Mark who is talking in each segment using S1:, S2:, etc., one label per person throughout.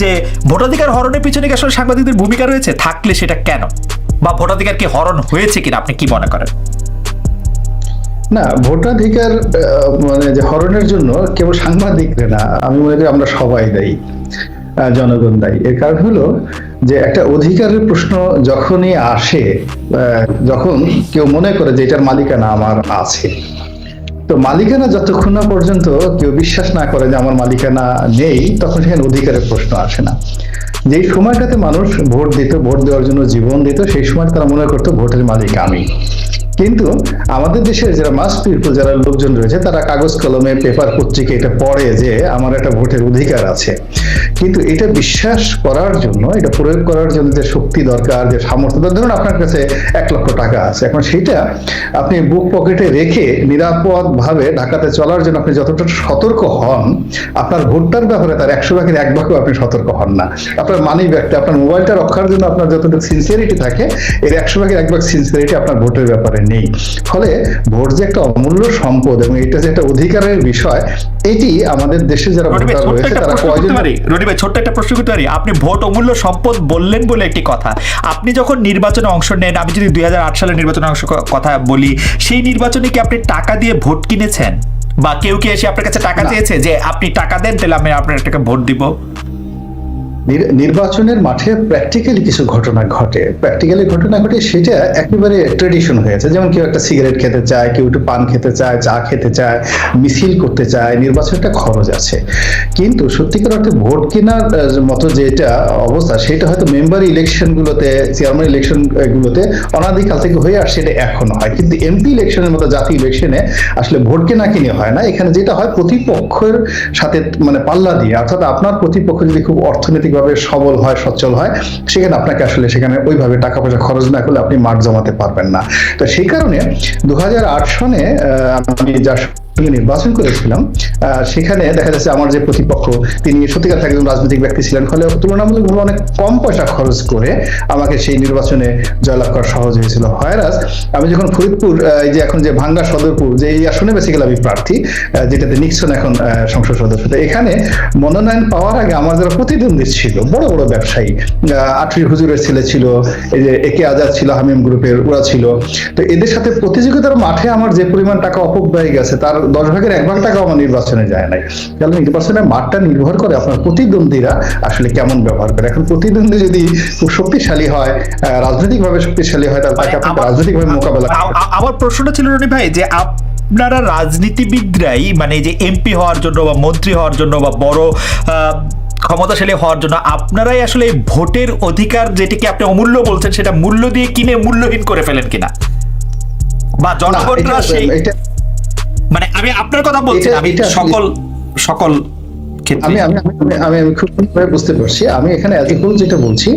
S1: যে ভোটাধিকার হরণের পিছনে কি আসলে সাংবাদিকদের ভূমিকা রয়েছে? থাকলে সেটা কেন? বা ভোটাধিকার কি হরণ হয়েছে কিনা? আপনি কি মনে করেন?
S2: না, ভোটাধিকার মানে যে হরণের জন্য কেবল সাংবাদিকরা না, আমি মনে করি আমরা সবাই দায়ী জনগণ দায়ী। এর কারণ হলো যে একটা অধিকারের প্রশ্ন যখনই আসে যখন কেউ মনে করে যে এটার মালিকানা আমার আছে তো মালিকানা যতক্ষণ না পর্যন্ত কেউ বিশ্বাস না করে যে আমার মালিকানা নেই, তখন সেখানে অধিকারের প্রশ্ন আসে না। যেই সময়টাতে মানুষ ভোট দিত, ভোট দেওয়ার জন্য জীবন দিত, সেই সময় তারা মনে করতো ভোটের মালিক আমি। কিন্তু আমাদের দেশের যারা মাস পিপল যারা লোকজন রয়েছে, তারা কাগজ কলমে পেপার পত্রিকা এটা পড়ে যে আমার একটা ভোটের অধিকার আছে। কিন্তু এটা বিশ্বাস করার জন্য, এটা প্রয়োগ করার জন্য যে শক্তি দরকার, যে সামর্থ্য ধরুন আপনার কাছে এক লক্ষ টাকা আছে। এখন সেটা আপনি বুক পকেটে রেখে নিরাপদ ভাবে ঢাকাতে চলার জন্য আপনি যতটা সতর্ক হন, আপনার ভোটটার ব্যাপারে তার একশো ভাগের এক ভাগও আপনি সতর্ক হন না। আপনার মানি ব্যাগটা আপনার মোবাইলটা রক্ষার জন্য আপনার যতটুকু সিনসিয়ারিটি থাকে, এর একশো ভাগের এক ভাগ সিনসিয়ারিটি আপনার ভোটের ব্যাপারে নেই। ফলে ভোট যে একটা অমূল্য সম্পদ এবং এটা যে একটা অধিকারের বিষয় এটি আমাদের দেশে যারা ভোটার রয়েছে তারা কয়জন
S1: ভাই ছোট্ট একটা প্রশ্ন করতে পারি? আপনি ভোট অমূল্য সম্পদ বললেন বলে একটি কথা। আপনি যখন নির্বাচনে অংশ নেন আমি যদি দুই সালের নির্বাচনে অংশ কথা বলি সেই নির্বাচনে কি আপনি টাকা দিয়ে ভোট কিনেছেন? বা কেউ কি এসে আপনার কাছে টাকা। চেয়েছে যে আপনি টাকা দেন তাহলে আমি আপনার টাকা ভোট দিব?
S2: নির্বাচনের মাঠে প্র্যাকটিক্যালি কিছু ঘটনা ঘটে। প্র্যাকটিক্যালি ঘটনা ঘটে সেটা একেবারে ট্রেডিশন হয়েছে। যেমন কেউ একটা সিগারেট খেতে চায়, কেউ একটু পান খেতে চায়, চা খেতে চায়, মিছিল করতে চায় নির্বাচন একটা খরচ আছে। কিন্তু সত্যিকার অর্থে ভোট কেনার মতো যেটা অবস্থা, সেটা হয়তো মেম্বার ইলেকশন গুলোতে চেয়ারম্যান ইলেকশন গুলোতে অনাদিকাল থেকে হয়ে আসছে এটা এখন হয়। কিন্তু এমপি ইলেকশনের মতো জাতীয় ইলেকশনে আসলে ভোট কেনা কিনে হয় না। এখানে যেটা হয়, প্রতিপক্ষের সাথে মানে পাল্লা দিয়ে, অর্থাৎ আপনার প্রতিপক্ষ যদি খুব অর্থনৈতিকভাবে সবল হয়, সচ্ছল হয়, সেখানে আপনাকে আসলে সেখানে ওইভাবে টাকা পয়সা খরচ না করলে আপনি মাঠ জমাতে পারবেন না। তো সেই কারণে দু সনে আমি সঙ্গে নির্বাচন করেছিলাম সেখানে দেখা যাচ্ছে আমার যে প্রতিপক্ষ, তিনি সত্যিকার একজন রাজনৈতিক ব্যক্তি ছিলেন, ফলে তুলনামূলকভাবে অনেক কম পয়সা খরচ করে আমাকে সেই নির্বাচনে জয়লাভ করা সহজ হয়েছিল। হয়রাজ আমি যখন ফরিদপুর এই যে এখন যে ভাঙ্গা সদরপুর, যে এই আসনে বেসিক্যালি আমি প্রার্থী যেটাতে নিক্সন এখন সংসদ সদস্য এখানে মনোনয়ন পাওয়ার আগে আমার যারা প্রতিদ্বন্দ্বী ছিল, বড় বড় ব্যবসায়ী আটরি হুজুরের ছেলে ছিল, এই যে একে আজাদ ছিল, হামিম গ্রুপের ওরা ছিল, তো এদের সাথে প্রতিযোগিতার মাঠে আমার যে পরিমাণ টাকা অপব্যয় গেছে, তার দশ ভাগের এক ভাগ টাকা আমার নির্বাচনে যায় নাই। তাহলে নির্বাচনের মাঠটা নির্ভর করে আপনার প্রতিদ্বন্দ্বীরা আসলে কেমন ব্যবহার করে। এখন প্রতিদ্বন্দ্বী যদি খুব শক্তিশালী হয় আহ, রাজনৈতিকভাবে শক্তিশালী হয় তাহলে তাকে আপনি
S1: আমার-
S2: রাজনৈতিকভাবে মোকাবেলা
S1: আমার প্রশ্নটা ছিল রনি ভাই যে আপনারা রাজনীতিবিদরাই মানে যে এমপি হওয়ার জন্য বা মন্ত্রী হওয়ার জন্য বা বড় আহ, ক্ষমতাশালী হওয়ার জন্য আপনারাই আসলে ভোটের অধিকার যেটিকে আপনি অমূল্য বলছেন সেটা মূল্য দিয়ে কিনে মূল্যহীন করে ফেলেন কিনা? বা জনগণরা সেই আমি আপনার কথা বলছি আমি সকল সকল
S2: আমি আমি আমি- আমি খুব বুঝতে পারছি। আমি এখানে এত যেটা বলছি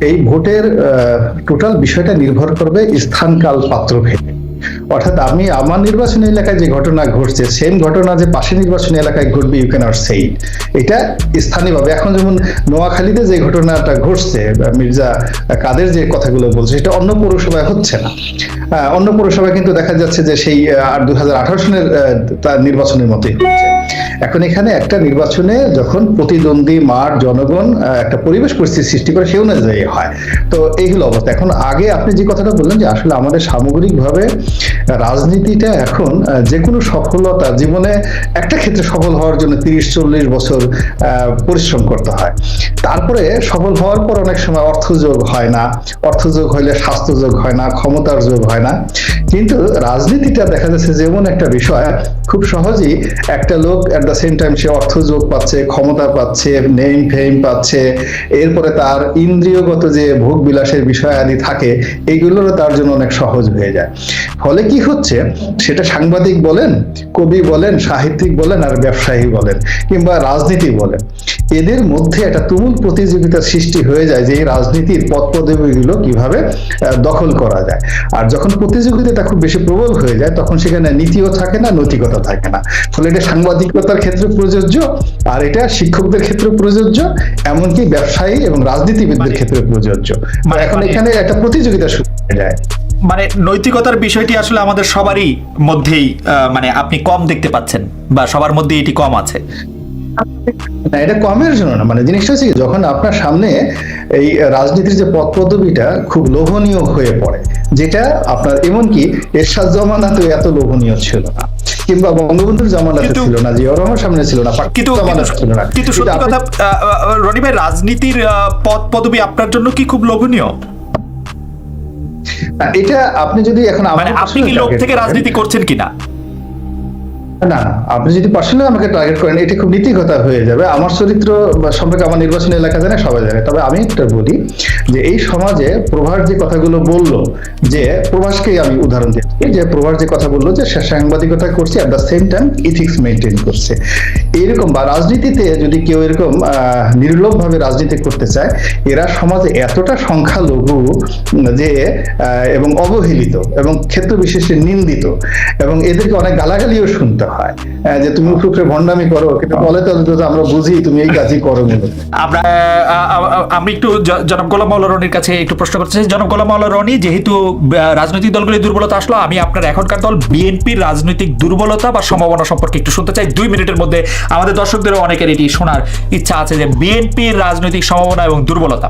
S2: এই ভোটের টোটাল বিষয়টা নির্ভর করবে স্থান কাল পাত্র ভেদে অর্থাৎ আমি আমার নির্বাচনী এলাকায় যে ঘটনা ঘটছে সেম ঘটনা যে পাশে নির্বাচনী এলাকায় ঘটবে ইউ ক্যান নট সেই এটা স্থানীয়ভাবে, এখন যেমন নোয়াখালীতে যে ঘটনাটা ঘটছে, মির্জা কাদের যে কথাগুলো বলছে, সেটা অন্য পৌরসভায় হচ্ছে না। অন্য পৌরসভায় কিন্তু দেখা যাচ্ছে যে সেই হাজার আঠারো সনের তার নির্বাচনের মতোই হচ্ছে। এখন এখানে একটা নির্বাচনে যখন প্রতিদ্বন্দ্বী, মাঠ, জনগণ একটা পরিবেশ পরিস্থিতি সৃষ্টি করে সে অনুযায়ী হয়। তো এই হলো অবস্থা। এখন আগে আপনি যে কথাটা বললেন যে আসলে আমাদের সামগ্রিকভাবে রাজনীতিটা এখন যে কোনো সফলতা জীবনে একটা ক্ষেত্রে সফল হওয়ার জন্য তিরিশ, চল্লিশ বছর পরিশ্রম করতে হয়। তারপরে সফল হওয়ার পর অনেক সময় অর্থযোগ হয় না। অর্থযোগ হইলে স্বাস্থ্যযোগ হয় না, ক্ষমতার যোগ হয় না। কিন্তু রাজনীতিটা দেখা যাচ্ছে যেমন একটা বিষয়, খুব সহজেই একটা লোক এট দ্য সেম টাইম সে অর্থযোগ পাচ্ছে, ক্ষমতা পাচ্ছে নেম ফেম পাচ্ছে, এরপরে তার ইন্দ্রিয়গত যে ভোগ বিলাসের বিষয় আদি থাকে এইগুলোরও তার জন্য অনেক সহজ হয়ে যায়। ফলে কি হচ্ছে, সেটা সাংবাদিক বলেন, কবি বলেন, সাহিত্যিক বলেন আর ব্যবসায়ী বলেন কিংবা রাজনীতি বলেন, এদের মধ্যে একটা তুমুল প্রতিযোগিতার সৃষ্টি হয়ে যায় যে এই রাজনীতির পদ পদবীগুলো কীভাবে দখল করা যায়। আর যখন প্রতিযোগিতাটা খুব বেশি প্রবল হয়ে যায় তখন সেখানে নীতিও থাকে না নৈতিকতা থাকে না। ফলে এটা সাংবাদিকতার ক্ষেত্রে প্রযোজ্য আর এটা শিক্ষকদের ক্ষেত্রে প্রযোজ্য এমনকি ব্যবসায়ী এবং রাজনীতিবিদদের
S1: মানে-
S2: ক্ষেত্রে প্রযোজ্য।
S1: মানে-
S2: এখন
S1: মানে-
S2: এখানে একটা প্রতিযোগিতা শুরু হয়ে যায়।
S1: মানে নৈতিকতার বিষয়টি আসলে আমাদের সবারই মধ্যেই মানে আপনি কম দেখতে পাচ্ছেন বা সবার মধ্যে এটি কম আছে।
S2: না এটা কমের জন্য না মানে জিনিসটা হচ্ছে যখন আপনার সামনে এই রাজনীতির যে পথ পদবিটা খুব লোভনীয় হয়ে পড়ে যেটা আপনার এমনকি এরশাদ জমানাতে এত লোভনীয় ছিল না। কিংবা বঙ্গবন্ধুর জমানাতে ছিল না জিয়া রহমান সামনে ছিল না
S1: কিন্তু
S2: ছিল না।
S1: কিন্তু সত্যি কথা রনি ভাই রাজনীতির পদ পদবি আপনার জন্য কি খুব লোভনীয়?
S2: এটা আপনি যদি এখন
S1: মানে আপনি কি লোক থেকে রাজনীতি করছেন কিনা?
S2: না আপনি যদি পার্সোনালি আমাকে টার্গেট করেন, এটা খুব হয়ে যাবে। আমার চরিত্র সম্পর্কে আমার নির্বাচনী এলাকা জানে, সবাই জানে। তবে আমি একটা বলি যে, এই সমাজে প্রভাস যে কথাগুলো বলল, যে প্রভাসকে আমি উদাহরণ যে প্রভাস যে কথা বলল, যে সে সাংবাদিকতা করছে at the same time ethics maintain করছে। বা রাজনীতিতে যদি কেউ এরকম নির্লোভ ভাবে রাজনীতি করতে চায়, এরা সমাজে এতটা সংখ্যালঘু যে এবং অবহেলিত, এবং ক্ষেত্র বিশেষে নিন্দিত, এবং এদেরকে অনেক গালাগালিও শুনতে হয়। আহ, যে তুমি উপরে ভণ্ডামি করো কিন্তু বলে তো আমরা বুঝি তুমি এই কাজই করো
S1: আমরা আমি একটু জনাব গোলাম মাওলা রনির কাছে একটু প্রশ্ন করতে চাই। জনাব গোলাম মাওলা রনি যেহেতু রাজনৈতিক দলগুলির দুর্বলতা আসলো আমি আপনার এখনকার দল বিএনপির রাজনৈতিক দুর্বলতা বা সম্ভাবনা সম্পর্কে একটু শুনতে চাই। দুই মিনিটের মধ্যে আমাদের দর্শকদেরও অনেকের এটি শোনার ইচ্ছা আছে যে বিএনপির রাজনৈতিক সম্ভাবনা এবং দুর্বলতা।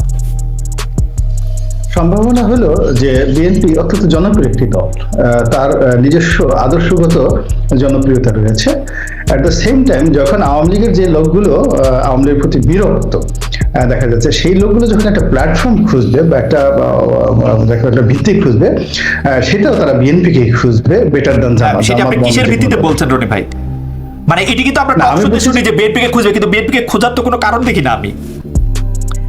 S2: সম্ভাবনা হলো যে বিএনপি অত্যন্ত জনপ্রিয় একটি দল। তার নিজস্ব আদর্শগত জনপ্রিয়তা রয়েছে। অ্যাট দ্য সেম টাইম যখন আওয়ামী লীগের যে লোকগুলো আওয়ামী লীগের প্রতি বিরক্ত দেখা যাচ্ছে সেই লোকগুলো যখন একটা প্ল্যাটফর্ম খুঁজবে বা একটা দেখা একটা ভিত্তি খুঁজবে সেটাও তারা বিএনপিকে খুঁজবে বেটার দান জামাত
S1: সেটা আপনি কিসের ভিত্তিতে। বলছেন রনি ভাই? মানে এটি কিন্তু আমরা শুনি যে বিএনপি কে খুঁজবে কিন্তু বিএনপি কে খোঁজার তো কোনো কারণ দেখি না আমি।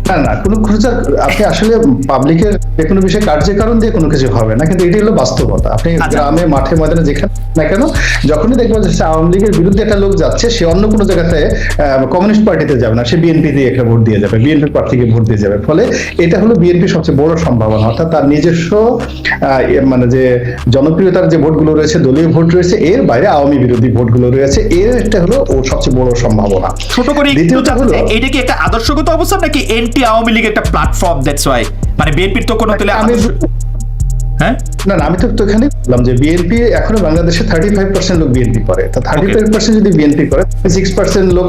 S2: না না কোনো খোঁজার আপনি আসলে পাবলিকের যে কোনো বিষয়ে কার্যকারণ দিয়ে কোনো কিছু হবে না কিন্তু এটি হলো বাস্তবতা। আপনি
S1: আচ্ছা।
S2: গ্রামে মাঠে ময়দানে যেখানে না কেন যখনই দেখবেন যে আওয়ামী লীগের বিরুদ্ধে একটা লোক যাচ্ছে সে অন্য কোনো জায়গাতে কমিউনিস্ট পার্টিতে যাবে না সে বিএনপি দিয়ে একটা ভোট দিয়ে যাবে বিএনপি প্রার্থীকে ভোট দিয়ে যাবে। ফলে এটা হলো বিএনপির সবচেয়ে বড় সম্ভাবনা অর্থাৎ তার নিজস্ব মানে যে জনপ্রিয়তার যে ভোটগুলো রয়েছে দলীয় ভোট রয়েছে এর বাইরে আওয়ামী বিরোধী ভোটগুলো রয়েছে এর একটা হলো ও সবচেয়ে বড় সম্ভাবনা।
S1: ছোট করে এটা কি একটা আদর্শগত অবস্থান নাকি এনটি আওয়ামী লীগ একটা প্ল্যাটফর্ম দ্যাটস ওয়াই মানে বিএনপির তো কোনো তাহলে
S2: আমি
S1: হ্যাঁ?
S2: না না আমি তো তো এখানে বললাম যে বিএনপি এখনও বাংলাদেশে থার্টি ফাইভ পার্সেন্ট লোক বিএনপি করে। তো থার্টি ফাইভ পার্সেন্ট যদি বিএনপি করে সিক্স পার্সেন্ট লোক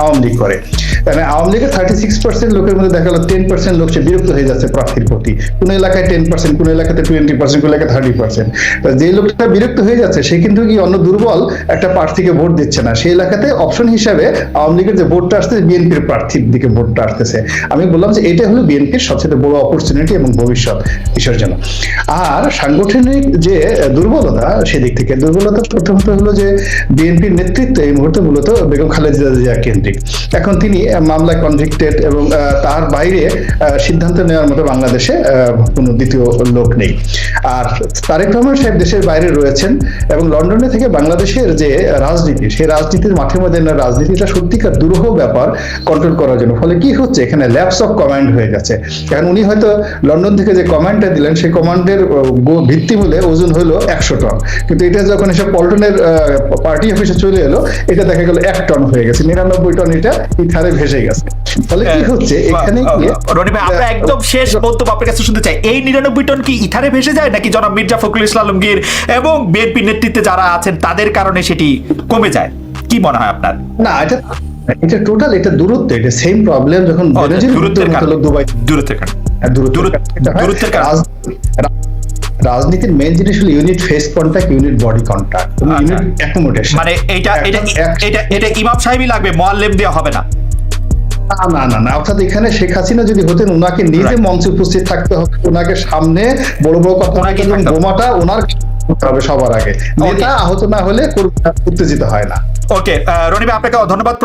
S2: আওয়ামী লীগ করে। মানে আওয়ামী লীগের থার্টি সিক্স পার্সেন্ট লোকের মধ্যে দেখা টেন পার্সেন্ট লোক বিরক্ত হয়ে যাচ্ছে প্রার্থীর প্রতি। কোন এলাকায় টেন পার্সেন্ট কোন এলাকাতে টোয়েন্টি পার্সেন্ট কোন এলাকায় থার্টি পার্সেন্ট যে লোকটা বিরক্ত হয়ে যাচ্ছে, সে কিন্তু কি অন্য দুর্বল একটা প্রার্থীকে ভোট দিচ্ছে না। সেই এলাকাতে অপশন হিসাবে আওয়ামী লীগের যে ভোটটা বিএনপির প্রার্থীর দিকে ভোটটা আসতেছে। আমি বললাম যে এটা হলো বিএনপির সবচেয়ে বড় অপরচুনিটি এবং ভবিষ্যৎ কিসের জন্য আর সাংগঠনিক যে দুর্বলতা, সেদিক থেকে দুর্বলতা প্রথমত হলো যে বিএনপির নেতৃত্ব এই মুহূর্তে মূলত বেগম খালেদা জিয়া কেন্দ্রিক। এখন তিনি মামলায় কনভিক্টেড এবং তার বাইরে সিদ্ধান্ত নেওয়ার মতো বাংলাদেশে কোনো দ্বিতীয় লোক নেই। আর তারেক রহমান সাহেব দেশের বাইরে রয়েছেন এবং লন্ডনে থেকে বাংলাদেশের যে রাজনীতি, সেই রাজনীতির মাঠে মধ্যে রাজনীতিটা সত্যিকার দুরূহ ব্যাপার কন্ট্রোল করার জন্য। ফলে কি হচ্ছে, এখানে ল্যাপস অফ কমান্ড হয়ে গেছে। কারণ উনি হয়তো লন্ডন থেকে যে কমান্ডটা দিলেন, সেই কমান্ডের ভিত্তি মূলে ওজন হলো একশো টন। কিন্তু এটা যখন এসে পল্টনের পার্টি অফিসে চলে এলো, এটা দেখা গেল এক টন হয়ে গেছে। নিরানব্বই টন এটা ইথারে ভেসে গেছে। ফলে কি হচ্ছে এখানে গিয়ে
S1: রনি ভাই আমরা একদম শেষ বক্তব্য আপনার কাছে শুনতে চাই। এই নিরানব্বই টন কি ইথারে ভেসে যায় নাকি জনাব মির্জা ফখরুল ইসলাম আলমগীর এবং বিএনপি নেতৃত্বে যারা আছেন তাদের কারণে সেটি কমে যায়? কি মনে হয় আপনার?
S2: না এটা এটা টোটাল এটা দূরত্ব এটা সেম প্রবলেম যখন
S1: দূরত্বের কারণে।
S2: দুবাই
S1: দূরত্বের কারণে।
S2: দূরত্বের কারণে। হয়। রাজনীতির মেন জিনিস হলো unit face contact unit body contact. Unit accommodation
S1: মানে এটা এটা এটা এটা ইমাম সাহেবই লাগবে মোয়াল্লেম দেওয়া হবে না।
S2: না না না। অর্থাৎ এখানে শেখ হাসিনা যদি হতেন ওনাকে নিজে. মঞ্চে উপস্থিত থাকতে হবে ওনাকে সামনে বড় বড় কথা বোমাটা ওনার হবে সবার আগে। নেতা আহত না হলে উত্তেজিত হয় না।
S1: ওকে রনিবা আপনাকে ধন্যবাদ।